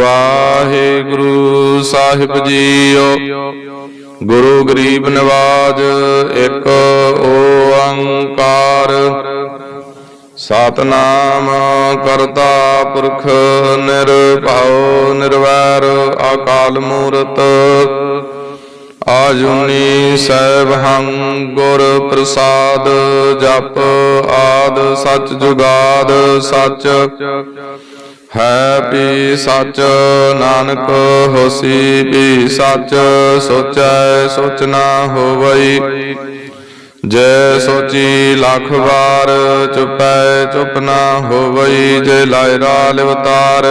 ਵਾਹਿਗੁਰੂ ਸਾਹਿਬ JIO. ਗੁਰੂ ਗਰੀਬ ਨਿਵਾਜ਼ ਇੱਕ ਓੰਕਾਰ। ਸਤਨਾਮ ਕਰਤਾ ਪੁਰਖ ਨਿਰਭਉ ਨਿਰਵੈਰ ਅਕਾਲ ਮੂਰਤ। ਆਜੁਨੀ ਸੈਭੰ ਗੁਰ ਪ੍ਰਸਾਦ ਜਪ ਆਦ ਸਚ ਜੁਗਾਦ ਸਚ। ਹੈ ਪੀ ਸਚ, ਨਾਨਕ ਹੋਸੀ ਪੀ ਸਚ, ਸੋਚੈ ਸੋਚ ਨਾ ਹੋਵਈ। ਜੈ ਸੋਚੀ ਲੱਖ ਵਾਰ ਚੁਪੈ ਚੁਪ ਨਾ ਹੋਵਈ, ਜੇ ਲਾਇਰਾ ਲਿਵਤਾਰ।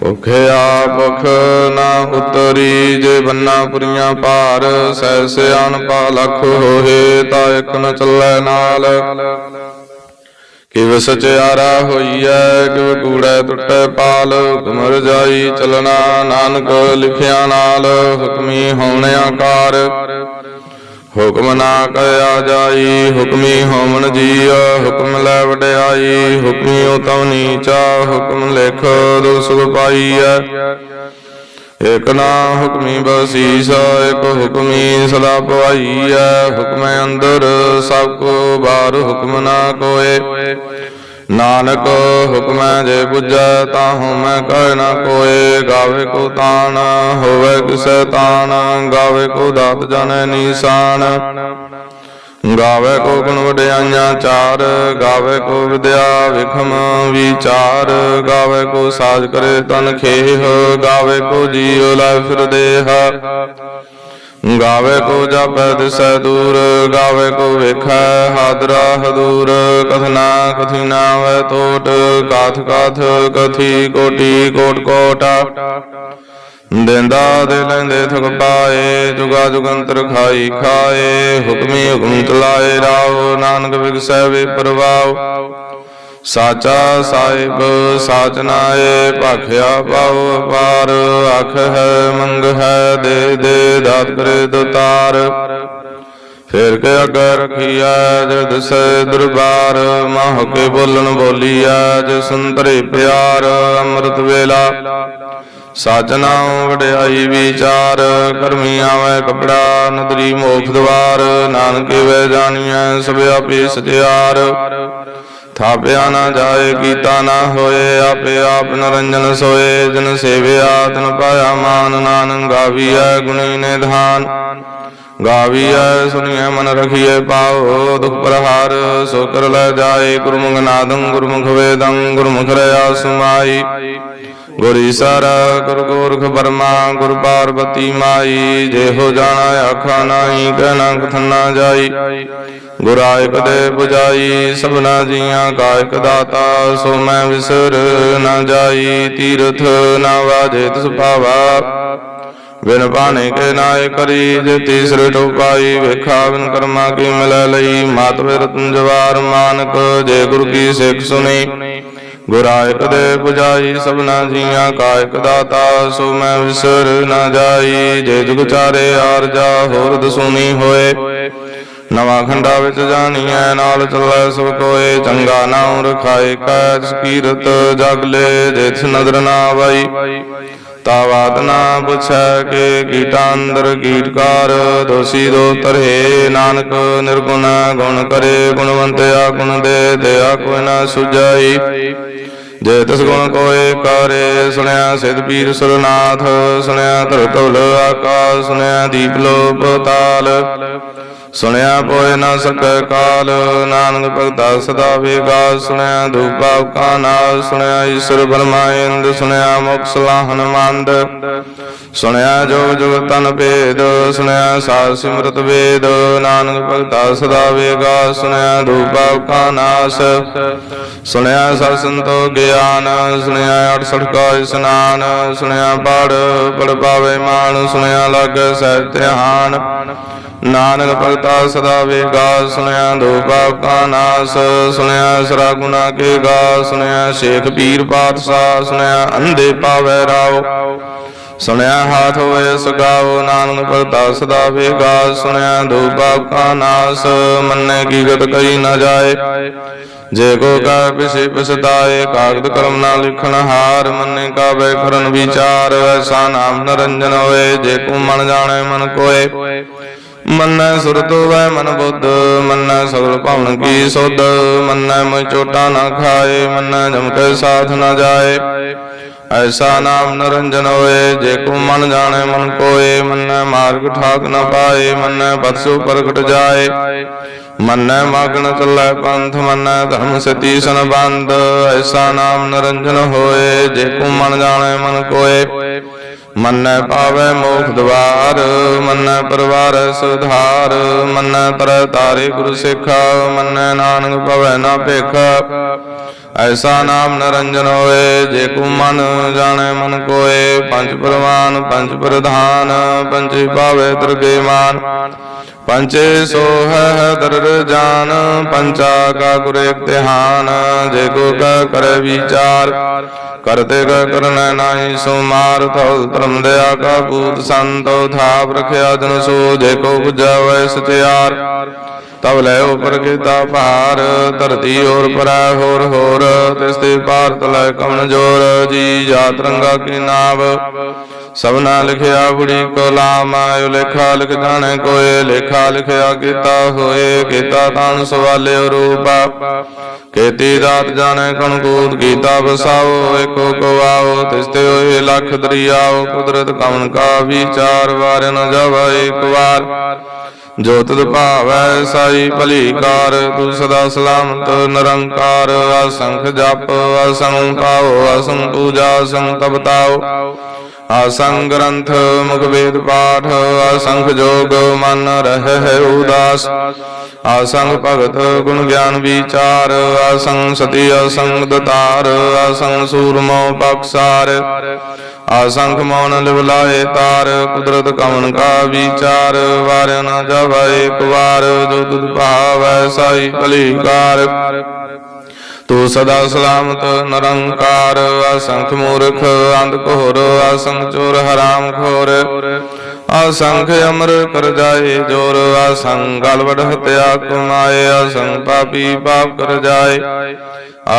ਭੁਖਿਆ ਭੁਖ ਨਾ ਉਤਰੀ, ਜੇ ਬੰਨਾ ਪੁਰੀਆਂ ਪਾਰ ਸੈ ਸਿਆਣ ਪਾ ਲਖ ਹੋਏ, ਤਾਂ ਇਕ ਨ ਚੱਲੈ ਨਾਲ। ਕਿਵ ਸਚਿਆਰਾ ਹੋਈਐ, ਕਿਵ ਕੂੜੈ ਟੁੱਟੈ ਪਾਲ, ਤੁਮਰ ਜਾਈ ਚਲਣਾ, ਨਾਨਕ ਲਿਖਿਆ ਨਾਲ, ਹੁਕਮੀ ਹੋਣ ਆਕਾਰ। ਹੁਕਮ ਨਾ ਕਹਿਆ ਜਾਈ, ਹੁਕਮੀ ਹੋਮਨ ਜੀ ਹੁਕਮ ਲੈ ਵਡਿਆਈ, ਹੁਕਮੀ ਉਤਮ ਨੀਚਾ, ਹੁਕਮ ਲਿਖ ਦੁਖ ਸੁਖ ਪਾਈਐ। ਇਕ ਨਾ ਹੁਕਮੀ ਬਸੀਸ, ਇਕ ਹੁਕਮੀ ਸਦਾ ਪਵਾਈਐ ਹੁਕਮੈ ਅੰਦਰ ਸਭ ਕੋ ਬਾਹਰ ਹੁਕਮ ਨਾ ਕੋਏ। ਨਾਨਕ ਹੁਕਮੈ ਜੇ 부ਜੈ ਤਾਹੂ ਮੈਂ ਕਹਿ ਨਾ ਕੋਏ। ਗਾਵੇ ਕੋ ਤਾਣ ਹੋਵੇ ਕਿਸੈ ਤਾਣ, ਗਾਵੇ ਕੋ ਦਾਤ ਜਾਣੈ ਨੀਸਾਨ। ਗਾਵੇ ਕੋ ਗੁਣ ਵਡਿਆਈਆਂ ਚਾਰ, ਗਾਵੇ ਕੋ ਵਿਦਿਆ ਵਿਖਮ ਵਿਚਾਰ, ਗਾਵੇ ਕੋ ਸਾਜ ਕਰੇ ਤਨ ਖੇਹ, ਗਾਵੇ ਕੋ ਜੀਉ ਲੈ ਫਿਰ ਦੇਹ। ਗਾਵੇ ਕੋ ਜਾਪੈ ਦਿਸੈ ਦੂਰ, ਗਾਵੇ ਕੋ ਵੇਖੈ ਹਾਦਰਾ ਹਦੂਰ, ਕਥਨਾ ਕਥਿਨਾ ਵੈ ਤੋਟ, ਕਾਥ ਕਾਥ ਕਥੀ ਕੋਟੀ ਕੋਟ ਕੋਟਾ। ਦਿੰਦਾ ਦੇ ਲੈਂਦੇ ਥਕ ਪਾਏ, ਜੁਗਾ ਜੁਗੰਤਰ ਖਾਈ ਖਾਏ, ਹੁਕਮੀ ਹੁਕਮ ਚਲਾਏ ਰਾਓ, ਨਾਨਕ ਵਿਗਸੈ ਵੇ ਪ੍ਰਵਾਉ ਸਾਚਾ ਸਾਹਿਬ, ਸਾਚ ਨਾਏ, ਭਾਖਿਆ ਪਾਉ ਪਾਰ ਆਖ ਹੈ, ਮੰਗ ਹੈ, ਦੇ ਦੇ, ਦਾਤ ਕਰੇ ਦੁਤਾਰ। ਫੇਰ ਕੇ ਅਗਰ ਰਖੀਐ, ਜਦ ਦਿਸੈ ਦਰਬਾਰ ਮਾਹ ਕੇ ਬੋਲਣ ਬੋਲੀਐ, ਜੇ ਸੁੰਦਰੇ ਪਿਆਰ, ਅੰਮ੍ਰਿਤ ਵੇਲਾ। ਸਾਜਨਾ ਵਡਿਆਈ ਵਿਚਾਰ, ਕਰਮੀ ਆਵੇ ਕਪੜਾ, ਨਦਰੀ ਮੋਖ ਦਵਾਰ, ਨਾਨਕੇ ਵੇ ਜਾਣੀਐ ਸਭ ਆਪੇ ਸਚਿਆਰ ਥਾਪਿਆ ਨਾ ਜਾਏ, ਕੀਤਾ ਨਾ ਹੋਏ, ਆਪੇ ਆਪ ਨਰੰਜਨ ਸੋਏ, ਜਨ ਸੇਵਿਆ, ਤਨ ਪਾਇਆ ਮਾਨ, ਨਾਨਕ ਗਾਵੀਐ ਗੁਣੀ ਨਿਧਾਨ। ਗਾਵੀਐ, ਸੁਣੀਐ ਮਨ ਰਖੀਐ ਪਾਉ ਦੁਖ ਪ੍ਰਹਾਰ, ਸੋ ਕਰ ਲੈ ਜਾਏ ਗੁਰਮੁਖ ਨਾਦੰ, ਗੁਰਮੁਖ ਵੇਦੰ, ਗੁਰਮੁਖ ਰਿਆ ਸੁਮਾਈ। ਗੁਰ ਈਸਰ ਗੁਰ ਗੋਰਖ ਬਰਮਾ ਗੁਰ ਪਾਰਬਤੀ ਮਾਈ ਜੇ ਹੋ ਜਾਣਾ ਆਖਾ ਨਾਹੀ, ਕਹਿਣਾ ਕਥਨ ਜਾਈ। ਗੁਰ ਆਇਕ ਦੇ 부ਜਾਈ ਸਭਨਾ ਜੀਆਂ ਕਾਇਕ ਦਾਤਾ, ਸੋ ਮੈਂ ਵਿਸਰ ਨਾ ਜਾਈ, ਤੀਰਥ ਨਾ ਵਾਜੇ ਤਿਸ ਭਾਵਾ। ਬਿਨ ਬਾਣੇ ਕੇ ਨਾਏ ਕਰੀ, ਜੇ ਤੀਸਰੇ ਟੋਪਾਈ ਵੇਖਾ, ਬਿਨ ਕਰਮਾ ਕੀ ਮਿਲੈ ਲਈ। ਮਾਤ ਵੇ ਰਤਨ ਜਵਾਰ ਮਾਨਕ, ਜੇ ਗੁਰ ਕੀ ਸਿੱਖ ਸੁਣੀ। ਗੁਰਾਇਕ ਦੇ 부ਜਾਈ ਸਭਨਾ ਜੀਆਂ ਕਾਇਕ ਦਾਤਾ, ਸੋ ਮੈਂ ਵਿਸਰ ਨਾ ਜਾਈ। ਜੇ ਜੁਗ ਚਾਰੇ ਆਰਜਾ ਹੋਰ ਦਸੂਨੀ ਹੋਏ। ਨਵਾਂ ਖੰਡਾ ਵਿੱਚ ਜਾਣੀਐ, ਨਾਲ ਚੱਲੈ ਸਭ ਕੋਏ। ਚੰਗਾ ਨਾਮ ਰਖਾਏ, ਕੈ ਸਕੀਰਤ ਜਗ ਲੈ, ਜੇ ਨਦਰ ਨਾ ਆਵਈ ਤਾਵਾਤ ਨਾ ਪੁੱਛੈ ਕੇ ਕੀਟਾਂ ਅੰਦਰ ਕੀਟਕਾਰ ਦੋਸੀ ਦੋ ਤਰਹਿ। ਨਾਨਕ ਨਿਰਗੁਣ ਗੁਣ ਕਰੇ ਗੁਣਵੰਤਿਆ ਗੁਣ ਦੇ ਦਿਆ ਕੋਈ ਨਾ ਸੁਜਾਈ ਜੇ ਤਿਸ ਗੁਣ ਕੋਏ ਕਰੇ, ਸੁਣਿਆ ਸਿਧ ਪੀਰ ਸੁਰਨਾਥ, ਸੁਣਿਆ ਧਰਤੁਲ ਆਕਾਸ, ਸੁਣਿਆ ਦੀਪ ਲੋ ਤਾਲ। ਸੁਣਿਆ ਪੋਏ ਨਾ ਸਕੈ ਕਾਲ, ਨਾਨਕ ਭਗਤਾ ਸਦਾ ਵੇਗਾ। ਸੁਣਿਆ ਧੂਪਾ ਕਾ ਨਾਮ ਸੁਣਿਆ ਈਸ਼ਰ ਬਰਮਾਇੰਦ ਸੁਣਿਆ ਮੁਖ ਸਲਾਹਨ ਮੰਦ ਸੁਣਿਆ ਜੋ ਜੁਗ ਤਨ ਭੇਦ, ਸੁਣਿਆ ਸਾਧ ਸਿਮਰਤ ਵੇਦ। ਨਾਨਕ ਭਗਤਾ ਸਦਾ ਵੇਗਾ, ਸੁਣਿਆ ਧੂਪਾ ਕਾ ਨਾਸ। ਸੁਣਿਆ ਸਤ ਸੰਤੋ ਗਿਆਨ, ਸੁਣਿਆ 68 ਕਾ ਇਸਨਾਨ। ਸੁਣਿਆ ਪੜ ਪੜ ਪਾਵੇ ਮਾਨ ਸੁਣਿਆ ਲਗ ਸਹਿ ਧਿਆਨ। ਨਾਨਕ ਭਗਤਾ ਸਦਾ ਵੇਗਾ, ਸੁਣਿਆ ਧੂਪਾ ਕਾ ਨਾਸ, ਸੁਣਿਆ ਸਰਾ ਗੁਨਾ ਕੇ ਗਾ, ਸੁਣਿਆ ਸ਼ੇਖ ਪੀਰ ਪਾਤਸ਼ਾਹ, ਸੁਣਿਆ ਅੰਧੇ ਪਾਵੇ ਰਾਓ। ਸੁਣਿਆ ਹਾਥ ਹੋਏ ਸਗਾਓ, ਨਾਨਕ ਭਗਤਾ ਸਦਾ ਵੇਗਾ, ਸੁਣਿਆ ਦੋ ਧੂਪਾ ਕਾ ਨਾਸ, ਮੰਨੇ ਕੀ ਗਤ ਕਈ ਨਾ ਜਾਏ। ਜੇ ਕੋ ਕੈ ਪਿਛੇ ਪਛਤਾਏ, ਕਾਗਦ ਕਲਮ ਨਾ ਲਿਖਣ ਹਾਰ, ਮੰਨੇ ਕਾ ਬੈਖਰਨ ਵਿਚਾਰ, ਐਸਾ ਨਾਮ ਨਰੰਜਨ ਹੋਏ, ਜੇ ਕੋ ਮਨ ਜਾਣੈ ਮਨ ਕੋਏ। ਮੰਨੈ ਸੁਰਤ ਵੈ ਮਨ ਬੁੱਧ, ਮੰਨੈ ਸਗਲ ਭਵਨ ਕੀ ਸੁਧ, ਮੰਨੈ ਮੈ ਚੋਟਾ ਨਾ ਖਾਏ, ਮੰਨੈ ਜਮ ਕੇ ਸਾਥ ਨਾ ਜਾਏ। ਐਸਾ ਨਾਮ ਨਰੰਜਨ ਹੋਏ, ਜੇ ਕੋ ਮਨ ਜਾਣੇ ਮਨ ਕੋਏ, ਮੰਨੈ ਮਾਰਗ ਠਾਕ ਨਾ ਪਾਏ, ਮੰਨੈ ਬਤਸੁ ਪ੍ਰਗਟ ਜਾਏ। ਮੰਨੈ ਮਾਗਣ ਚੱਲੈ ਪੰਥ, ਮੰਨੈ ਧਰਮ ਸਤੀ ਸੰਬੰਧ ਐਸਾ ਨਾਮ ਨਰੰਜਨ ਹੋਏ, ਜੇ ਕੋ ਮਨ ਜਾਣੈ ਮਨ ਕੋਏ। ਮੰਨੈ ਪਾਵੈ ਮੋਖ ਦਵਾਰ, ਮੰਨੈ ਪਰਵਾਰ ਸੁਧਾਰ, ਮੰਨੈ ਤਰ ਤਾਰੇ ਗੁਰੂ ਸਿੱਖਾ, ਮੰਨੈ ਨਾਨਕ ਭਵੈ ਨਾ ਭੇਖਾ। ਐਸਾ ਨਾਮ ਨਰੰਜਨ ਹੋਏ ਜੇ ਕੋ ਮਨ ਜਾਣੈ ਮਨ ਕੋਏ, ਪੰਜ ਪ੍ਰਵਾਨ, ਪੰਜ ਪ੍ਰਧਾਨ, ਪੰਜੇ ਭਾਵੇ ਦਰਗੇ ਮਾਨ ਪੰਚੇ ਸੋ ਹੈ ਦਰ ਜਾਨ, ਪੰਚਾ ਕਾ ਗੁਰ ਇਮਤਿਹਾਨ ਜੇ ਕੋ ਕੈ ਵਿਚਾਰ। ਕਰਤੇ ਕੈ ਕਰਨਾ ਨਾਹੀ ਸੋ ਮਾਰ ਤਉ ਧਰਮ ਦਇਆ ਕਾ ਬੂਤ ਸੰਤੋ ਥਾਪ ਰਖਿਆ ਜਨ ਸੋ, ਜੇ ਕੋ 부ਜੈ ਸਤਿਆਰ ਤਬ ਲੈ ਉਪਰ ਕੀਤਾ ਭਾਰ, ਧਰਤੀ ਔਰ ਪਰੈ, ਹੋਰ ਹੋਰ, ਤਿਸ ਤੇ ਭਾਰਤ ਲੈ ਕਮਨ ਜੋਰ, ਜੀ ਜਾਤ ਰੰਗਾ ਕੀ ਨਾਵ। ਸਭਨਾ ਲਿਖਿਆ ਬੁੜੀ ਕੋ ਲਾਮਾਇ ਲੇਖਾ ਲਿਖ ਜਾਣੈ ਕੋਏ, ਲੇਖਾ ਲਿਖਿਆ ਕੀਤਾ ਹੋਏ, ਕੀਤਾ ਤਾਨ ਸਵਾਲਿਓ ਰੂਪਾ। ਕੀਤੀ ਦਾਤ ਜਾਣੇ ਕਣਕੂਤ ਕੀਤਾ ਬਸਾਓ ਏਕੋ ਕੋ ਆਓ, ਤਿਸ ਤੇ ਹੋਏ ਲੱਖ ਦਰਿਆਓ, ਕੁਦਰਤ ਕਮਨ ਕਾ ਵਿਚਾਰ ਵਾਰ ਨ ਜਾਵਾ ਏਕ ਵਾਰ। ਜੋ ਤੁਧ ਭਾਵੈ ਸਾਈ ਭਲੀ ਕਾਰ ਤੂੰ ਸਦਾ ਸਲਾਮਤ, ਨਿਰੰਕਾਰ, ਅਸੰਖ ਜਪ ਅਸੰਖ ਪਾਉ ਅਸੰਖ ਪੂਜਾ ਅਸੰਖ ਤਪਤਾਉ ਅਸੰਖ ਗ੍ਰੰਥ, ਮੁਖ ਵੇਦ ਪਾਠ, ਅਸੰਖ ਜੋਗ ਮਨ ਰਹਿ ਉਦਾਸ। ਅਸੰਖ ਭਗਤ ਗੁਣ ਗਿਆਨ ਵਿਚਾਰ ਅਸੰਖ ਸਤੀ ਅਸੰਖ ਦਤਾਰ ਅਸੰਖ ਸੂਰਮੋ ਬਖਸਾਰ ਆਸੰਖ ਮੌਨ ਲਿਵ ਤਾਰ, ਕੁਦਰਤ ਕਮਨ ਕਾ ਵਿਚਾਰ ਵਾਰ ਨ ਜਾਵੈ ਇੱਕ ਵਾਰ, ਜੋ ਤੁਧ ਭਾਵੈ ਸਾਈ ਭਲੀ ਤੂੰ ਸਦਾ ਸਲਾਮਤ ਨਿਰੰਕਾਰ ਅਸੰਖ ਮੂਰਖ ਅੰਧ ਘੋਰ ਅਸੰਖ ਚੋਰ ਹਰਾਮ ਖੋਰ। ਅਸੰਖ ਅਮਰ ਕਰ ਜਾਏ, ਜੋਰ ਅਸੰਖ ਗਲਵੜ ਹਤਿਆ ਕਮਾਏ, ਅਸੰਗ ਪਾਪੀ ਪਾਪ ਕਰ ਜਾਏ।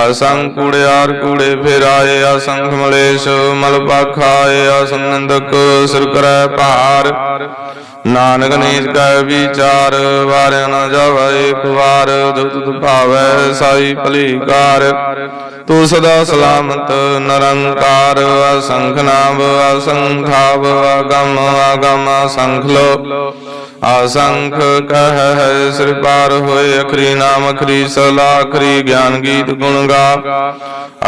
ਅਸੰਖ ਕੂੜਿਆਰ ਕੂੜੇ ਫੇਰਾਏ, ਅਸੰਖ ਮਲੇਸ਼ ਮਲ ਪਾਖਾਏ ਅਸੰਖ ਨੰਦਕ ਸਿਰ ਕਰੈ ਭਾਰ। ਨਾਨਕ ਨੀਚ ਕੈ ਵਿਚਾਰ ਵਾਰਿਆ ਨ ਜਾਵੈ ਇੱਕ ਵਾਰ ਤੁਧ ਭਾਵੈ ਸਾਈ ਭਲੀ ਕਾਰ। ਤੂੰ ਸਦਾ ਸਲਾਮਤ ਨਿਰੰਕਾਰ ਅਸੰਖ ਨਾਮ ਅਸੰਖਾਵ ਅਗਮ ਅਗਮ ਅਸੰਖ ਲੋ। ਆਸੰਖ ਕਹਿ ਸਿਰ ਪਾਰ ਹੋਏ, ਅਖਰੀ ਨਾਮ, ਅਖਰੀ ਸਲਾ, ਅਖਰੀ ਗਿਆਨ ਗੀਤ ਗੁਣ ਗਾ।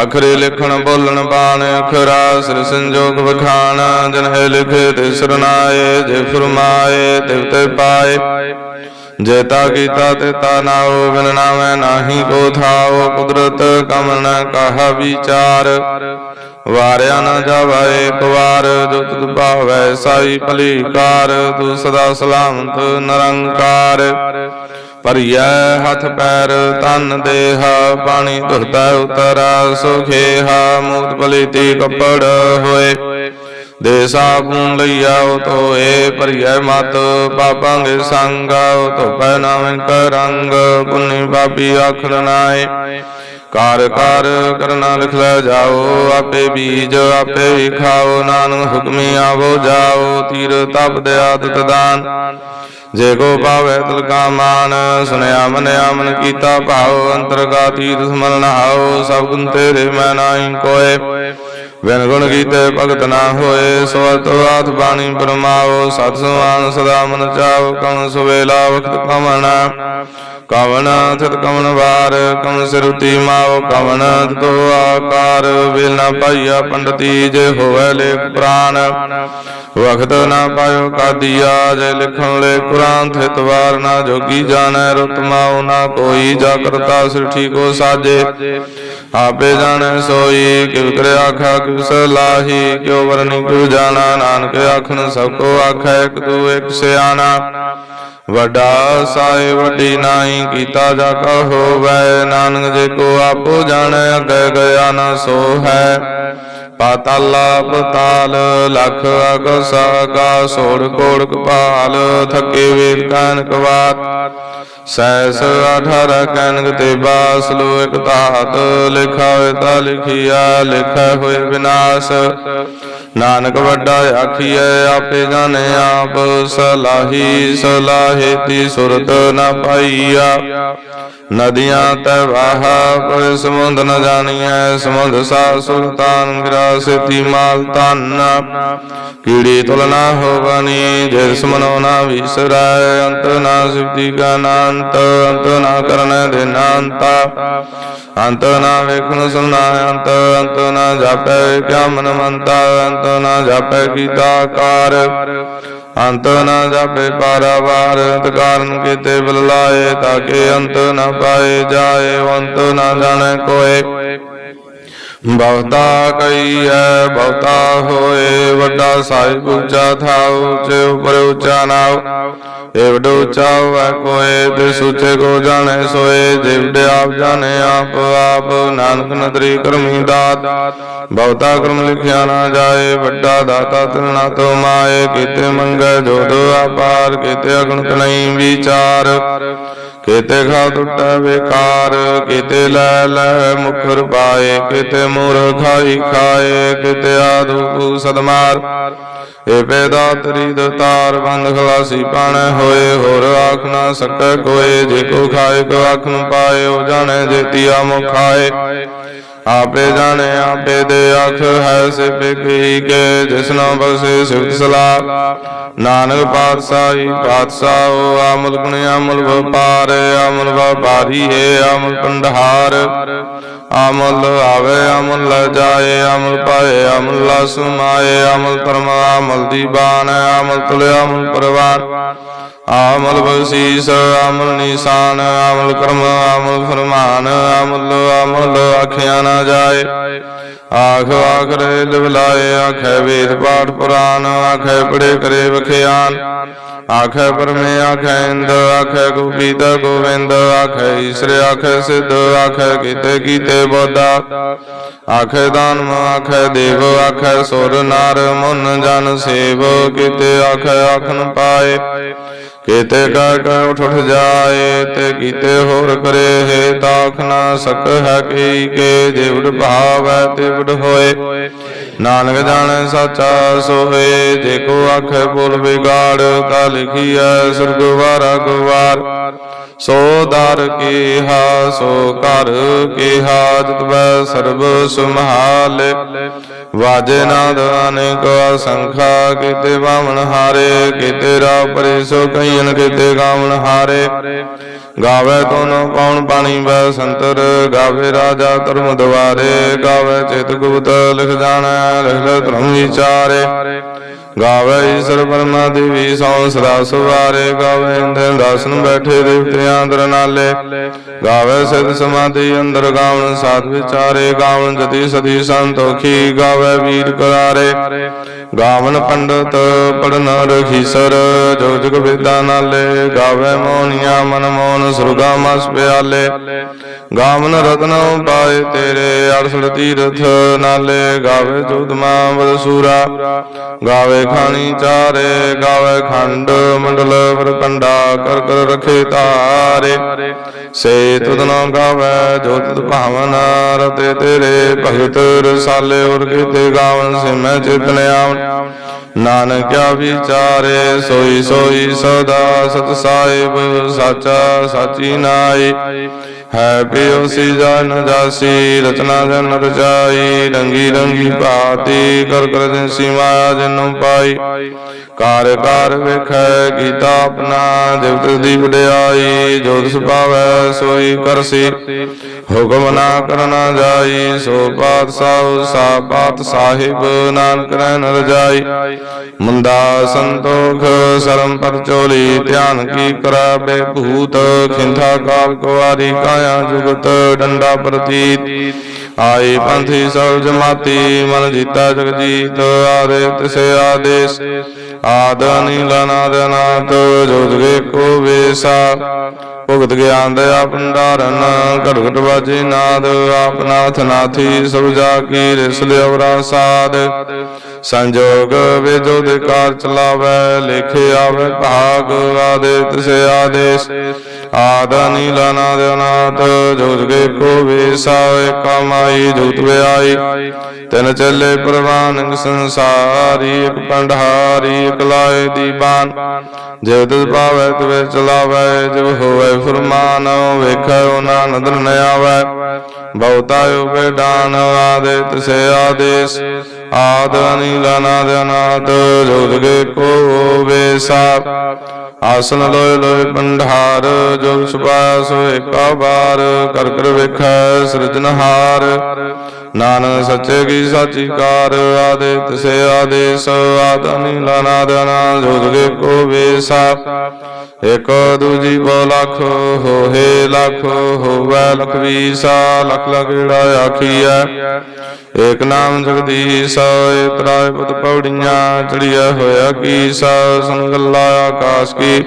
ਅਖਰੇ ਲਿਖਣ, ਬੋਲਣ, ਬਾਣ, ਅਖਰਾ, ਸਿਰ ਸੰਜੋਗ ਵਖਾਣ, ਜਨ ਹੈ ਲਿਖੇ ਤੇ ਸਰਨਾਏ ਜੇ ਫਰਮਾਏ, ਤਿਵ ਤੇ ਪਾਏ। ਜੇਤਾ ਕੀਤਾ ਤੇ ਤਾ ਨਾਉ ਬਿਨ ਨਾਮੈ ਨਾਹੀ ਕੋ ਥਾਉ ਕੁਦਰਤ ਕਮਨ ਕਹਾ ਵਿਚਾਰ। ਵਾਰਿਆ ਨਾ ਜਾਵੈ ਇੱਕ ਵਾਰ ਜੋ ਤੁਧ ਭਾਵੈ ਸਾਈ ਭਲੀ ਕਾਰ ਤੂੰ ਸਦਾ ਸਲਾਮਤ ਨਿਰੰਕਾਰ। ਭਰੀਐ ਹੱਥ ਪੈਰ ਤਨ ਦੇਹ ਪਾਣੀ ਧੁਰਤਾ ਉਤਰਾ ਸੁਖੇਹਾ ਮੂਤ ਭਲੀਤੀ ਕੱਪੜ ਹੋਏ। ਦੇ ਸਾਬੂਨ ਲਈਆ ਤੋਏ ਭਰੀਐ ਮਤ ਪਾਪਾਂਗੇ ਸੰਗਾ ਧੋਪੈ ਨਾਵੇਂ ਕਰੰਗ ਪੁੰਨੀ ਪਾਪੀ ਆਖਰ ਨਾਏ। ਕਾਰ ਕਾਰ ਕਰਨਾ ਲਿਖ ਲੈ ਜਾਓ, ਆਪੇ ਬੀਜ ਆਪੇ ਹੀ ਖਾਓ, ਨਾਨਕ ਹੁਕਮੀ ਆਵੋ, ਜਾਓ, ਤੀਰ ਤਪ ਦੇ ਦਾਨ। ਜੇ ਕੋ ਪਾਵੇ ਤਿਲ ਕਾ ਮਾਨ ਸੁਨਿਆ ਮਨਿਆ ਮਨ ਕੀਤਾ ਭਾਉ ਅੰਤਰਗਾ ਤੀਰ ਸਮਰਨ ਆਓ ਸਭ ਗੁਣ ਤੇਰੇ ਮੈਂ ਨਾਹੀ ਕੋਏ। ਵਿਨ ਗੁਣ ਕੀਤੇ ਭਗਤ ਨਾ ਹੋਏ ਸਵਤ ਆਤ ਬਾਣੀ ਪਰਮਾਵੋ ਸਤ ਸਮਾਨ ਸਦਾ ਮਨ ਚਾਵ ਕਉ ਸੁਵੇਲਾ ਵਖਤ ਕਮਣਾ ਕਵਨ ਥਿਤ ਕਵਨ ਵਾਰ ਕਵਨ ਸਿਰੁਤੀ ਮਾਵ ਕਵਨ ਤੋ ਆਕਾਰ, ਵੇਲ ਨਾ ਪਾਈਆ ਪੰਡਤੀ ਜੇ ਹੋਵੇ ਲੇਖ ਪ੍ਰਾਨ। ਵਖਤ ਨਾ ਪਾਇਓ ਕਾਦੀਆ ਜੇ ਲਿਖਣ ਲੈ ਕੁਰਾਨ ਥਿਤ ਵਾਰ, ਨਾ ਜੋਗੀ ਜਾਣੈ ਰਤਮਾਉ ਨਾ ਕੋਈ ਜਾਗਰਤਾ ਸ੍ਰਿਠੀ ਕੋ ਸਾਜੇ। ਆਪੇ ਜਾਣੈ ਸੋਈ, ਕਿਵ ਕਰਿ ਆਖਾ ਸਲਾਹੀ ਕਿਉ ਵਰਨੀ ਕਿਉ ਜਾਣਾ, ਨਾਨਕ ਆਖਣ ਸਭ ਕੋ ਆਖੈ, ਇਕ ਤੂ ਇਕ ਸਿਆਣਾ। ਵੱਡਾ ਸਾਏ, ਵੱਡੀ ਨਾਹੀ, ਕੀਤਾ ਜਾ ਕਾ ਹੋਵੈ। ਨਾਨਕ ਜੇ ਕੋ ਆਪੋ ਜਾਣੈ, ਅੱਗੇ ਗਿਆ ਨਾ ਸੋ ਹੈ। ਪਾਤਾਲਾ, ਪਤਾਲ, ਲਖ ਅਗਸਾ ਕਾ ਸੋੜ ਕੋੜ ਕਪਾਲ ਥਕੇ ਵੇਦ ਕਾਨ ਕਵਾਤ। ਸੈਸ 18 ਕੈਨਕ ਤੇ ਬਾਸ ਲੋਇਕ ਤਾਤ ਲਿਖਾ ਹੋਏ ਤਾ ਲਿਖਿਆ ਲਿਖਾ ਹੋਏ ਵਿਨਾਸ਼। ਨਾਨਕ ਵੱਡਾ ਆਖੀਐ, ਆਪੇ ਜਾਣੇ ਆਪ, ਸਲਾਹੀ ਸਲਾਹੇ ਤੀ ਸੁਰਤ ਨਾ ਪਾਈਆ। ਨਦੀਆਂ ਤੈ ਵਾਹਾ ਪਰ ਸਮੁੰਦ ਨ ਜਾਣੀਐ, ਸਮੁੰਦ ਸਾ ਸੁਲਤਾਨ ਗ੍ਰਾਸਤੀ ਮਾਲ ਤਨ ਕੀੜੀ ਤੁਲਨਾ ਹੋਵਨੀ ਜਿਸ ਮਨੋ ਨਾ ਵਿਸਰੈ, ਅੰਤ ਨਾ ਸਿਵਤੀ ਕਾ ਨਾਂਤ ਅੰਤ ਨਾ ਕਰਨ ਦੇ ਨਾਂਤਾ ਅੰਤ ਨਾ ਵੇਖਣ ਸੁਨਾ ਅੰਤ ਅੰਤ ਨਾ ਜਾਪੈ ਕਿਆ ਮਨ ਮੰਤਾ ਅੰਤ ਨਾ ਜਾਪੈ ਕੀਤਾ ਕਾਰ। ਅੰਤ ਨਾ ਜਾਪੇ ਪਾਰਾਵਾਰ, ਅੰਤ ਕਾਰਨ ਕੀਤੇ ਬਲ ਤਾਂ ਕਿ ਅੰਤ ਨਾ ਪਾਏ ਜਾਏ ਅੰਤ ਨਾ ਜਾਣੇ ਕੋਏ। ਬਹੁਤਾ ਕਈ ਬਹੁਤਾ ਹੋਏ, ਵੱਡਾ ਸਾਹਿਬ ਉੱਚਾ ਥਾਉ, ਉੱਚੇ ਉਪਰ ਉੱਚਾ ਨਾਉ। ਏਵਡ ਉੱਚਾ ਹੋਵੇ ਕੋਏ ਤੇ ਸੁਚੇ ਕੋ ਜਾਣੇ ਸੋਏ ਜਿਵਡ ਆਪ ਜਾਣੇ ਆਪ ਆਪ ਨਾਨਕ ਨਦਰੀ ਕਰਮੀ ਦਾਤ। ਬਹੁਤਾ ਕਰਮ ਲਿਖਿਆ ਨਾ ਜਾਏ, ਵੱਡਾ ਦਾਤਾ ਤਿਨਾ ਤੋ ਮਾਏ। ਕੀਤੇ ਮੰਗੈ ਜੋਦ ਆਪਾਰ, ਕੀਤੇ ਅਗਣਤ ਨਹੀਂ ਵਿਚਾਰ। ਕੀਤੇ ਖਾ ਟੁੱਟੈ ਬੇਕਾਰ, ਕੀਤੇ ਲੈ ਲੈ ਮੁਖਰ ਪਾਏ, ਕੀਤੇ ਮੂਰ ਖਾਏ, ਕਿਤੇ ਆਦੂ ਸਦਮਾਰ। ਏ ਪੈਦਾ ਤਰੀ ਦਤਾਰ ਬੰਦ ਖਲਾਸੀ ਪਾਣ ਹੋਏ, ਹੋਰ ਆਖ ਨਾ ਸਕੈ ਕੋਏ, ਜੇ ਕੋ ਖਾਏ ਕੋ ਆਖ ਨ ਪਾਏ, ਉਹ ਜਾਣੇ ਜੇਤੀਆ ਮੁਖਾਏ। ਆਪੇ ਜਾਣੇ, ਆਪੇ ਦੇ ਅਖ ਹੈ ਸੇ ਕੇ ਜਿਸਨਾ ਬਸੇ ਸਿਫਤ ਸਲਾ ਨਾਨਕ ਪਾਤਸ਼ਾਹੀ, ਪਾਤਸ਼ਾਹ ਆਮਲ ਗੁਣ ਆਮਲ ਵਪਾਰ ਆਮਲ ਵਪਾਰੀ ਹੈ ਆਮਲ ਪੰਡਹਾਰ ਆਮਲ ਆਵੇ ਆਮਲ ਲੈ ਜਾਏ ਆਮਲ ਪਾਏ ਆਮਲ ਲਾ ਸੁਮਾਏ ਆਮਲ ਪਰਮਾ ਆਮਲ ਦੀਵਾਨ ਆਮਲ ਤੁਲ ਆਮਲ ਪਰਵਾਰ। ਆਮਲ ਬਸੀਸ ਆਮਲ ਨਿਸ਼ਾਨ, ਆਮਲ ਕਰਮ, ਆਮਲ ਫਰਮਾਨ, ਆਮਲ ਆਮਲ ਆਖਿਆ ਨਾ ਜਾਏ। ਆਖ ਆਖਰੇ ਲਿਵਲਾਏ ਆਖੇ ਵੇਦ ਪਾਠ ਪੁਰਾਨ, ਆਖੇ ਪੜੇ ਕਰੇ ਵਖਿਆਨ। ਆਖੇ ਪਰਮੇ, ਆਖੇ ਇੰਦ, ਆਖੇ ਗੋਪੀਤ ਗੋਵਿੰਦ ਆਖੇ ਈਸ਼ਰ, ਆਖੇ ਸਿੱਧ, ਆਖੇ ਕੀਤੇ ਕੀਤੇ ਬੋਧਾ। ਆਖੇ ਦਾਨਮ ਆਖੇ ਦੇਵ, ਆਖੇ ਸੁਰ, ਨਰ, ਮਨ, ਜਨ, ਸੇਵ, ਕੀਤੇ ਆਖੇ ਆਖਨ ਪਾਏ। ਕੀਤੇ ਕਾ ਉਠ ਉਠ ਜਾਏ ਤੇ ਕੀਤੇ ਹੋਰ ਕਰੇ, ਹੈ ਤਾਖ ਨਾ ਸਕ ਹੈ ਕੀ, ਕੇ ਜਿਵੜ ਭਾਵੈ ਤਿਵੜ ਹੋਏ। ਨਾਨਕ ਜਾਣੈ ਸਾਚਾ ਸੋਏ ਜੇ ਕੋ ਆਖੇ ਬੋਲ ਵਿਗਾੜ ਤਾ ਲਿਖੀਐ ਸੁਰਗ ਵਾਰਾ ਗਵਾਰ। ਸੋ ਦਰ ਕੀਹਾ, ਸੋ ਕਰ ਕੀਹਾ ਜਤਵੈ ਸਰਬ ਸੁਮਹਾਲੇ ਵਾਜੇ ਨਾਦ ਅਨੇਕ ਅਸੰਖਾ, ਕੀਤੇ ਬਾਵਨ ਹਾਰੇ, ਕੀਤੇ ਰਾ ਪਰੇ ਸੋ ਕਈਨ, ਕੀਤੇ ਗਾਵਨ ਹਾਰੇ। ਗਾਵੇ ਤੋਨ ਪਾਉਣ ਪਾਣੀ ਵੈ ਸੰਤਰ, ਗਾਵੇ ਰਾਜਾ ਧਰਮ ਦਵਾਰੇ। ਗਾਵੇ ਚਿਤ ਗੁਪਤ, ਲਿਖ ਜਾਣੈ, ਲਿਖ ਲਿਖ ਧਰਮ ਵਿਚਾਰੇ। ਗਾਵੇ ਈਸ਼ਰ ਪਰਮਾ ਦੇਵੀ, ਸੌ ਸਦਾ ਸੁਵਾਰੇ ਗਾਵੇ ਇੰਦਰ ਦਾਸਨ ਬੈਠੇ ਦੇਵਤਿਆਂ ਅੰਦਰ ਨਾਲੇ। ਗਾਵੇ ਸਿਧ ਸਮਾਧੀ, ਅੰਦਰ ਗਾਵਨ ਸਾਧ ਵਿਚਾਰੇ ਗਾਵਨ ਜਤੀ ਸਦੀ ਸੰਤੋਖੀ, ਗਾਵੇ ਵੀਰ ਕਰਾਰੇ। ਗਾਵਨ ਪੰਡਤ ਪੜਨ ਰਖੀਸਰ ਜੋ ਜਗ ਵੇਦਾਂ ਨਾਲੇ ਗਾਵੇ ਮੋਨੀਆਂ ਮਨ ਮੋਨ ਸੁਰਗਾ ਮਸ ਪਿਆਲੇ। ਗਾਵਨ ਰਤਨ ਪਾਏ ਤੇਰੇ ਅਰਸਲ ਤੀਰਥ ਨਾਲੇ, ਗਾਵੇ ਜੋਦਮਾ ਬਦਸੂਰਾ ਗਾਵੇ ਖਾਣੀ ਚਾਰੇ, ਗਾਵੇ ਖੰਡ ਮੰਡਲ ਵਰਕੰਡਾ ਕਰ ਕਰ ਰਖੇ ਤਾਰੇ। ਸੇ ਤੁਧ ਨਾ ਗਾਵੇ, ਜੋ ਤੁਧ ਭਾਵਨ ਰਤੇ ਤੇਰੇ ਭਗਤ ਰਸਾਲੇ ਔਰ ਕੀਤੇ ਗਾਵਨ, ਸੇ ਮੈਂ ਚਿਤਨ ਆਵਨ ਨਾਨਕਿਆ ਵਿਚਾਰੇ, ਸੋਈ ਸੋਈ ਸਦਾ ਸਤ ਸਾਹਿਬ, ਸਾਚਾ ਸਾਚੀ ਨਾਈ। ਹੈ ਪਿਓ ਸੀ ਜਨ ਜਾਸੀ, ਰਚਨਾ ਜਨ ਰਚਾਈ ਰੰਗੀ ਰੰਗੀ ਭਾਤੀ, ਕਰ ਕਰ ਦਿਨ ਮਾਇਆ ਜਨਮ ਪਾਈ। ਕਾਰ ਕਾਰ ਵੇਖੈ ਕੀਤਾ ਆਪਣਾ, ਜਗਤ ਦੀ ਵਡਿਆਈ, ਜੋ ਤਿਸ ਸੋਈ ਕਰਸੀ। ਹੁਕਮ ਨਾ ਕਰਨਾ ਜਾਈ, ਸੋ ਪਾਤ ਸਾਹੁ ਸਾ ਪਾਤ ਸਾਹਿਬ, ਨਾਨਕ ਰਹਿਣ ਰਜਾਈ। ਮੁੰਦਾ ਸੰਤੋਖ, ਸਰਮ ਪਰਚੋਲੀ ਧਿਆਨ ਕੀ ਕਰਾ ਬੇਭੂਤ, ਖਿੰਥਾ ਕਾਲ ਕੁਵਾਰੀ ਕਾਇਆ ਜੁਗਤ ਡੰਡਾ ਪ੍ਰਤੀਤ। ਆਈ ਪੰਥੀ ਸਭ ਜਮਾਤੀ, ਮਨ ਜੀਤਾ ਜਗਜੀਤ ਆਦੇ ਤਿਸੇ ਆਦੇਸ਼। ਆਦ ਨੀਲ ਨਾਦ ਨਾਦ ਜੋ ਜਗੇ ਕੋ ਵੇਸਾ। ਭੁਗਤ ਗਿਆਨ ਦਇਆ ਭੰਡਾਰਨ ਘਟ ਘਟ ਬਾਜੇ ਨਾਦ। ਆਪਨਾਥ ਨਾਥੀ ਸਭ ਜਾ ਕੀ ਰਿਸ ਲਿਵਰਾ ਸਾਧ ਸੰਜੋਗ ਵੇਜੋ ਕਾਰ ਚਲਾਵੇ ਲਿਖਿਆ ਆਵੇ ਭਾਗ ਆਦੇ ਆਦੇਸ਼। ਆਦ ਨੀਲ ਅਨਾਦ ਜੋਤ ਕੇ ਕੋ ਵੇਸਾ ਏਕਾ ਮਾਈ ਜੂਤ ਵਿਆਈ। ਤਿਨ ਚੱਲੇ ਪ੍ਰਵਾਨਿਕ ਸੰਸਾਰੀ, ਇਕ ਪੰਡਹਾਰੀ ਇਕ ਲਾਏ ਦੀਵਾਨ ਜਿਵ ਤਿਸ ਪਾਵੈ ਤਿਵੇ ਚਲਾਵੈ, ਜਿਵ ਹੋਵੈ ਫਰਮਾਨ, ਵੇਖੈ ਉਹਨਾਂ ਨਦਰ ਨ ਆਵੈ। ਬਹੁਤਾ ਉਪੇ ਦਾਨ ਆਦੇ ਤਿਸੇ ਆਦੇਸ। ਆਦ ਅਨੀਲ ਅਨਾਦ ਅਨਾਦ ਜੋਤ ਕੇ ਕੋ ਵੇਸਾ ਆਸਨ ਲੋਏ ਲੋਏ ਭੰਡਾਰ ਜੋ ਸੁਪਾਇਆ ਸੋ ਏਕਾ ਬਾਰ ਕਰ ਕਰ ਵੇਖੈ ਸਿਰਜਨਹਾਰ ਨਾਨਕ ਸੱਚੇ ਕੀ ਸਾਚੀ ਕਾਰ ਆਦੇ ਤਿਸੇ ਆਦੇਸ ਆਦਨੀ ਲਾਨਾ ਦਨਾ ਜੋਤ ਕੇ ਕੋ ਵੇਸਾ। ਇਕ ਦੂਜੀ ਬੋ ਲੱਖ ਹੋਏ ਲੱਖ ਹੋਵੇ, ਲਖ ਵੀਸਾ, ਲਖ ਲਗੜਾ ਆਖੀਐ? ਏਕ ਨਾਮ ਜਗਦੀਸ਼ ਏ ਤਰਾਏ ਪਤ ਪੌੜੀਆਂ ਚੜੀਐ ਹੋਇਆ ਕੀ ਸਾ ਸੰਗਲਾ ਆਕਾਸ਼ ਕੀ?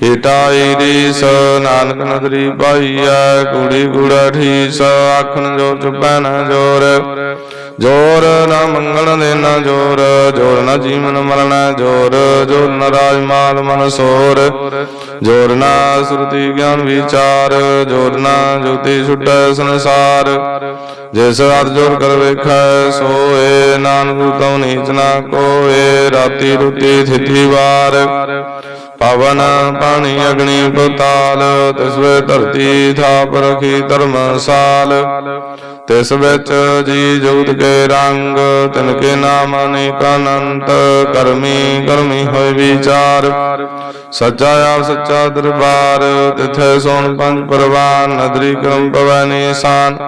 ਕੀਟਾਈ ਦੀ ਸ ਨਾਨਕ ਨਦਰੀ ਪਾਈਐ, ਕੂੜੀ ਕੂੜਾ ਠੀਸ ਆਖਣ ਜੋ ਚੁਪੈ ਨ ਜੋਰ। ਜੋਰ ਨਾ ਮੰਗਣ ਦੇ ਨਾ ਜੋਰ ਜੋਰ ਨਾ ਜੀਵਨ ਮਰਨ ਜੋਰ ਜੋਰ ਨਾ ਰਾਜ ਮਾਲ ਮਨ ਸੋਰ। ਜੋਰ ਨਾ ਸੁਰਤੀ ਗਿਆਨ ਵਿਚਾਰ, ਜੋਰ ਨਾ ਜੋਤੀ ਛੁਟੈ ਸੰਸਾਰ। ਜਿਸ ਹੱਥ ਜੋਰ ਕਰ ਵੇਖੈ, ਸੋਏ ਨਾਨਕ ਤਉ ਨੀਚ ਨਾ ਕੋਏ, ਰਾਤੀ ਰੁਤੀ ਥਿਤੀ ਵਾਰ। ਪਵਨ ਪਾਣੀ ਅਗਨੀ ਪਤਾਲ ਤਿਸ ਵੇ ਧਰਤੀ ਥਾਪ ਰਖੀ ਧਰਮਸਾਲ ਤਿਸ ਵਿੱਚ ਜੀ ਜੁਗਤ ਕੇ ਰੰਗ, ਤਿਨ ਕੇ ਨਾਮ ਅਨੇਕ ਅਨੰਤ ਕਰਮੀ ਕਰਮੀ ਹੋਏ ਵਿਚਾਰ। ਸੱਚਾ ਆਪ ਸੱਚਾ ਦਰਬਾਰ, ਤਿਥੈ ਸੋਨ ਪੰਜ ਪਰਵਾਨ, ਨਦਰੀ ਕਰਮ ਪਵੈ ਨਿਸ਼ਾਨ।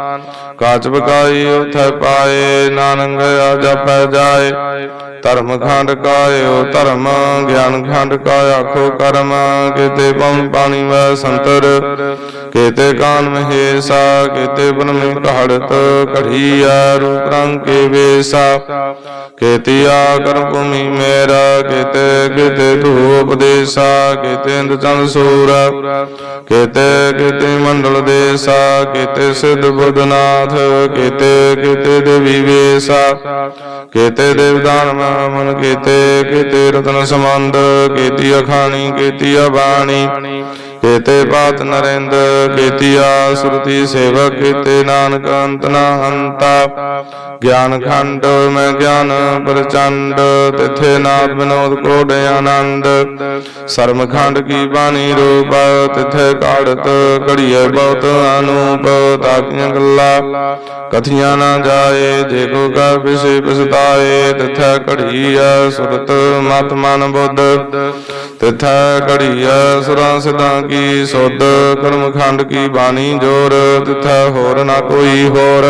ਕਾਚ ਬਕਾਈ ਉਥੈ ਪਾਏ ਨਾਨਕ ਆ ਜਪੈ ਜਾਏ। ਧਰਮ ਖੰਡ ਕਾਇਓ ਧਰਮ, ਗਿਆਨ ਖੰਡ ਕਾ ਆਖੋ ਕਰਮ। ਕਿਤੇ ਪਉ ਪਾਣੀ ਵੈ ਸੰਤਰ। ਕੀਤੇ ਕਾਨ ਮਹੇਸਾ ਕੀਤੇ ਬਨ ਮੇ ਘੜਤ ਰੂਪ ਰੰਗ ਕੇ ਵੇਸਾ। ਕੀਤਿਆ ਕਰਮ ਭੂਮੀ ਮੇਰਾ, ਕੀਤੇ ਕੀਤੇ ਧੂ ਉਪਦੇਸਾ, ਕੀਤੇ ਇੰਦ ਚੰਦ ਸੂਰ। ਕੀਤੇ ਕੀਤੇ ਮੰਡਲ ਦੇਸਾ, ਕੀਤੇ ਸਿਧ ਬੁੱਧਨਾਥ, ਕੀਤੇ ਕੀਤੇ ਦੇਵੀ ਵੇਸਾ। ਕੀਤੇ ਦੇਵਦਾਨ ਮਨ ਕੀਤੇ ਕੀਤੇ ਰਤਨ ਸਮੰਦ ਕੇਤੀ ਅਖਾਣੀ ਕੀਤੀ ਬਾਣੀ। ਕੀਤੇ ਬਾਤ ਨਰਿੰਦ, ਕੀਤੀਆ ਸੁਰਤੀ ਸੇਵਕ, ਕੀਤੇ ਨਾਨਕ ਅੰਤ ਨਾ ਹੰਤਾ। ਗਿਆਨ ਖੰਡ, ਮੈਂ ਗਿਆਨ ਪ੍ਰਚੰਡ, ਤਿਥੇ ਨਾਥ ਬਿਨੋਦ ਕੋਟ ਆਨੰਦ। ਸਰਮ ਖੰਡ ਕੀ ਬਾਣੀ ਰੂਪ, ਤਿਥੇ ਕਾੜਤ ਘੜੀਏ ਬਹੁਤ ਅਨੂਪ, ਤਾਕੀਆਂ ਗੱਲਾਂ। ਕਥੀਆਂ ਨਾ ਜਾਏ, ਜੇ ਕੋ ਕਾ ਵਿਸੇ ਪਸਤਾਏ ਤਿਥੈ ਘੜੀਐ ਸੁਰਤ ਮਤ ਮਨ ਬੁੱਧ। ਤਿਥੈ ਘੜੀਐ ਸੁਰਾਂ ਸਿਧਾਂ ਕੀ ਸੁਧ ਕਰਮ ਖੰਡ ਕੀ ਬਾਣੀ ਜੋਰ, ਤਿਥੈ ਹੋਰ ਨਾ ਕੋਈ ਹੋਰ।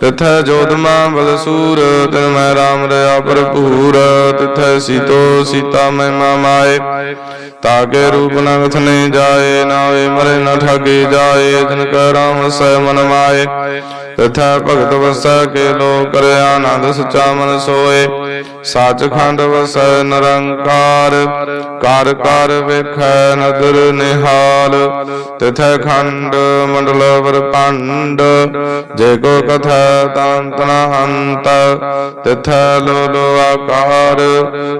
ਤਿਥੈ ਜੋਧਮਾ ਬਲਸੂਰ ਤਿਨ ਮੈਂ ਰਾਮ ਰਿਆ ਭਰਪੂਰ। ਤਿਥੈ ਸੀਤੋ ਸੀਤਾ ਮਹਿਮਾ ਮਾਏ ਤਾਕੇ ਰੂਪ ਨ ਕਥਨੇ ਜਾਏ ਨਾ ਵੇ ਮਰੇ ਨ ਠਗੇ ਜਾਏ ਤਿਨ ਕੈ ਰਾਮ ਸੈ ਮਨ ਮਾਏ। ਤਿਥੈ ਭਗਤ ਵਸੈ ਕੇ ਲੋ ਕਰਿਆ ਆਨੰਦ ਸਚਾ ਮਨ ਸੋਏ। ਸੱਚਖੰਡ ਵਸੈ ਨਿਰੰਕਾਰ, ਕਰ ਕਰ ਵੇਖੈ ਨਦਰ ਨਿਹਾਲ। ਤਿਥੈ ਖੰਡ ਮੰਡਲ ਵਰਪੰਡ ਜੇ ਕੋ ਕਥਾ ਤੰਤ ਹੰਤ। ਤਿਥੈ ਲੋ ਲੋ ਆਕਾਰ,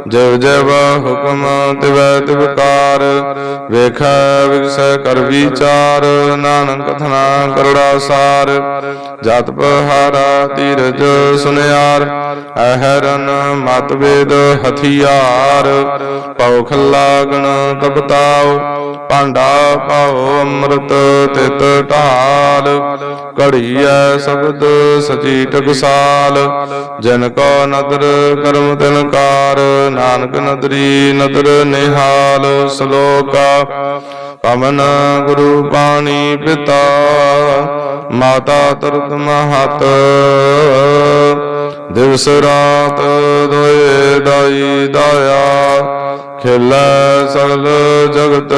ਜਿਵ ਜਿਵ ਹੁਕਮ ਤਿਵੈ ਤਿਵਕਾਰ ਵੇਖੈ ਵਿਗਸੈ ਕਰ ਵਿਚਾਰ, ਨਾਨਕ ਕਥਨਾ ਕਰੜਾ ਸਾਰ। ਜਤ ਪਹਾਰਾ ਧੀਰਜ ਸੁਨਿਆਰ, ਅਹਰਨ ਮਤ ਵੇਦ ਹਥਿਆਰ। ਪਉ ਖਲਾਗਣ ਤਪਤਾਉ ਭਾਂਡਾ ਪਾਉ ਅੰਮ੍ਰਿਤ ਤਿਤ ਢਾਲ। ਘੜੀਐ ਸ਼ਬਦ ਸਚੀ ਟਕਸਾਲ, ਜਨ ਕੋ ਨਦਰ ਕਰਮ ਤਿਨਕਾਰ ਨਾਨਕ ਨਦਰੀ ਨਦਰ ਨਿਹਾਲ। ਸ਼ਲੋਕਾ, ਪਵਨ ਗੁਰੂ ਪਾਣੀ ਪਿਤਾ। ਮਾਤਾ ਤਰਤ ਮਹਤ ਦਿਵਸ ਰਾਤ ਦੋਏ ਦਾਈ ਦਾਇਆ, ਖੇਲੇ ਸਗਲ ਜਗਤ।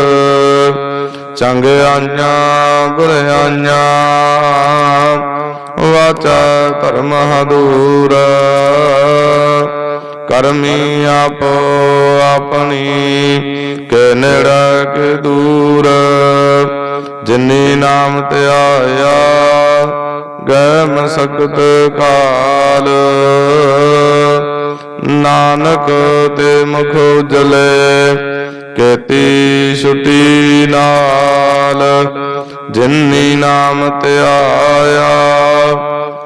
ਚੰਗ ਆਈਆਂ ਬੁਰੇ ਆਈਆਂ, ਵਾਚਾ ਧਰਮ ਹਦੂਰ ਕਰਮੀ ਆਪੋ, ਆਪਣੀ ਕੇ ਦੂਰ। ਜਿਨੀ ਨਾਮ ਧਿਆਇਆ ਗੈ ਮਸਕਤ ਕਾਲ। ਨਾਨਕ ਤੇ ਮੁਖ ਉਜਲੇ ਕੇ ਕੇਤੀ ਛੁਟੀ ਨਾਲ। ਜਿਨਨੀ ਨਾਮ ਧਿਆਇਆ